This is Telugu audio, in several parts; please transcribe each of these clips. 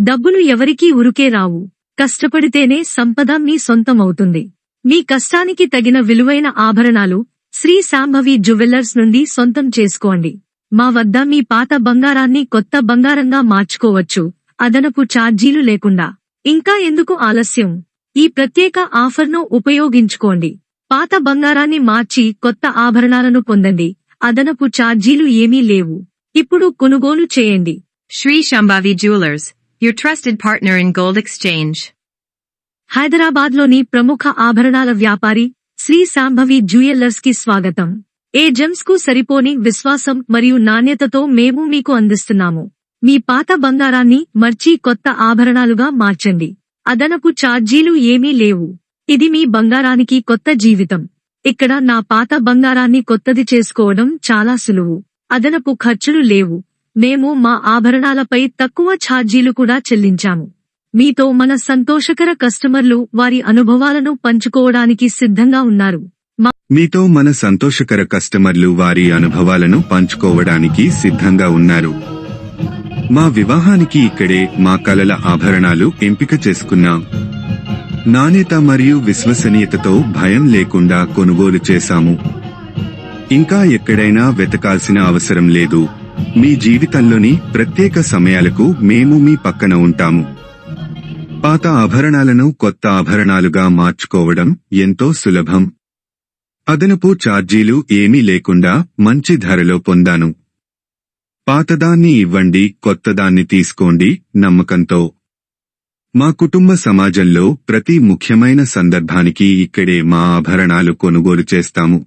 డబ్బులు ఎవరికీ ఉరుకే రావు. కష్టపడితేనే సంపద మీ సొంతమవుతుంది. మీ కష్టానికి తగిన విలువైన ఆభరణాలు శ్రీ శాంభవి జ్యువెల్లర్స్ నుండి సొంతం చేసుకోండి. మా వద్ద మీ పాత బంగారాన్ని కొత్త బంగారంగా మార్చుకోవచ్చు. అదనపు ఛార్జీలు లేకుండా. ఇంకా ఎందుకు ఆలస్యం? ఈ ప్రత్యేక ఆఫర్ను ఉపయోగించుకోండి. పాత బంగారాన్ని మార్చి కొత్త ఆభరణాలను పొందండి. అదనపు ఛార్జీలు ఏమీ లేవు. ఇప్పుడు కొనుగోలు చేయండి. Shri Shambhavi jewellers your trusted partner in gold Hyderabad హైదరాబాద్లోని ప్రముఖ ఆభరణాల వ్యాపారి శ్రీ సాంభవి జ్యువెల్లర్స్కి స్వాగతం. ఏ జెమ్స్కు సరిపోని విశ్వాసం మరియు నాణ్యతతో మేము మీకు అందిస్తున్నాము. మీ పాత బంగారాన్ని మర్చి కొత్త ఆభరణాలుగా మార్చండి. అదనపు ఛార్జీలు ఏమీ లేవు. ఇది మీ బంగారానికి కొత్త జీవితం. ఇక్కడ నా పాత బంగారాన్ని కొత్తది చేసుకోవడం చాలా సులువు. అదనపు ఖర్చులు లేవు. మేము మా ఆభరణాలపై తక్కువ ఛార్జీలు కూడా చెల్లించాము. మీతో మన సంతోషకర కస్టమర్లు వారి అనుభవాలను పంచుకోవడానికి సిద్ధంగా ఉన్నారు. మీతో మన సంతోషకర కస్టమర్లు వారి అనుభవాలను పంచుకోవడానికి సిద్ధంగా ఉన్నారు. మా వివాహానికి ఇక్కడే మా కలల ఆభరణాలు ఎంపిక చేసుకున్నాం. నాణ్యత మరియు విశ్వసనీయతతో భయం లేకుండా కొనుగోలు చేశాము. ఇంకా ఎక్కడైనా వెతకాల్సిన అవసరం లేదు. మీ జీవితంలోని ప్రత్యేక సమయాలకు మేము మీ పక్కన ఉంటాము. పాత ఆభరణాలను కొత్త ఆభరణాలుగా మార్చుకోవడం ఎంతో సులభం. అదనపు ఛార్జీలు ఏమీ లేకుండా మంచి ధరలో పొందాను. పాతదాన్ని ఇవ్వండి కొత్తదాన్ని తీసుకోండి నమ్మకంతో. మా కుటుంబ సమాజంలో ప్రతి ముఖ్యమైన సందర్భానికి ఇక్కడే మా ఆభరణాలు కొనుగోలు చేస్తాము.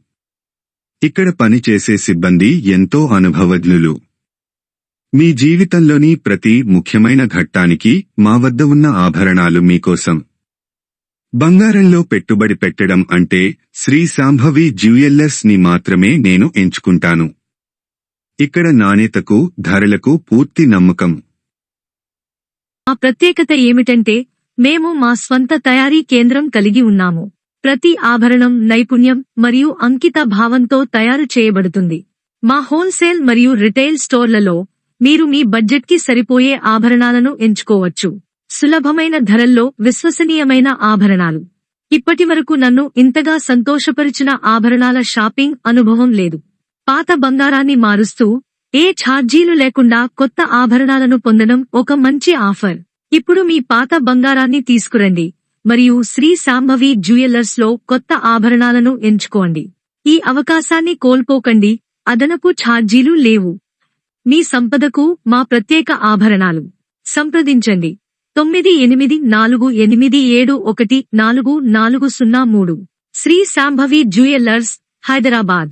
ఇక్కడ పనిచేసే సిబ్బంది ఎంతో అనుభవజ్ఞులు. మీ జీవితంలోని ప్రతి ముఖ్యమైన ఘట్టానికి మా వద్ద ఉన్న ఆభరణాలు మీకోసం. బంగారంలో పెట్టుబడి పెట్టడం అంటే శ్రీ సాంభవి జ్యువెల్లర్స్ని మాత్రమే నేను ఎంచుకుంటాను. ఇక్కడ నాణ్యతకు ధరలకు పూర్తి నమ్మకం. మా ప్రత్యేకత ఏమిటంటే మేము మా స్వంత తయారీ కేంద్రం కలిగి ఉన్నాము. ప్రతి ఆభరణం నైపుణ్యం మరియు అంకిత భావంతో తయారు చేయబడుతుంది. మా హోల్సేల్ మరియు రిటైల్ స్టోర్లలో మీరు మీ బడ్జెట్కి సరిపోయే ఆభరణాలను ఎంచుకోవచ్చు. సులభమైన ధరల్లో విశ్వసనీయమైన ఆభరణాలు. ఇప్పటివరకు నన్ను ఇంతగా సంతోషపరిచిన ఆభరణాల షాపింగ్ అనుభవం లేదు. పాత బంగారాన్ని మారుస్తూ ఏ ఛార్జీలు లేకుండా కొత్త ఆభరణాలను పొందడం ఒక మంచి ఆఫర్. ఇప్పుడు మీ పాత బంగారాన్ని తీసుకురండి మరియు శ్రీ సాంభవి జ్యువెల్లర్స్లో కొత్త ఆభరణాలను ఎంచుకోండి. ఈ అవకాశాన్ని కోల్పోకండి అదనపు ఛార్జీలు లేవు. మీ సంపదకు మా ప్రత్యేక ఆభరణాలు. సంప్రదించండి. తొమ్మిది ఎనిమిది నాలుగు ఎనిమిది ఏడు ఒకటి నాలుగు నాలుగు సున్నా మూడు. శ్రీ శాంభవి జ్యువెల్లర్స్ హైదరాబాద్.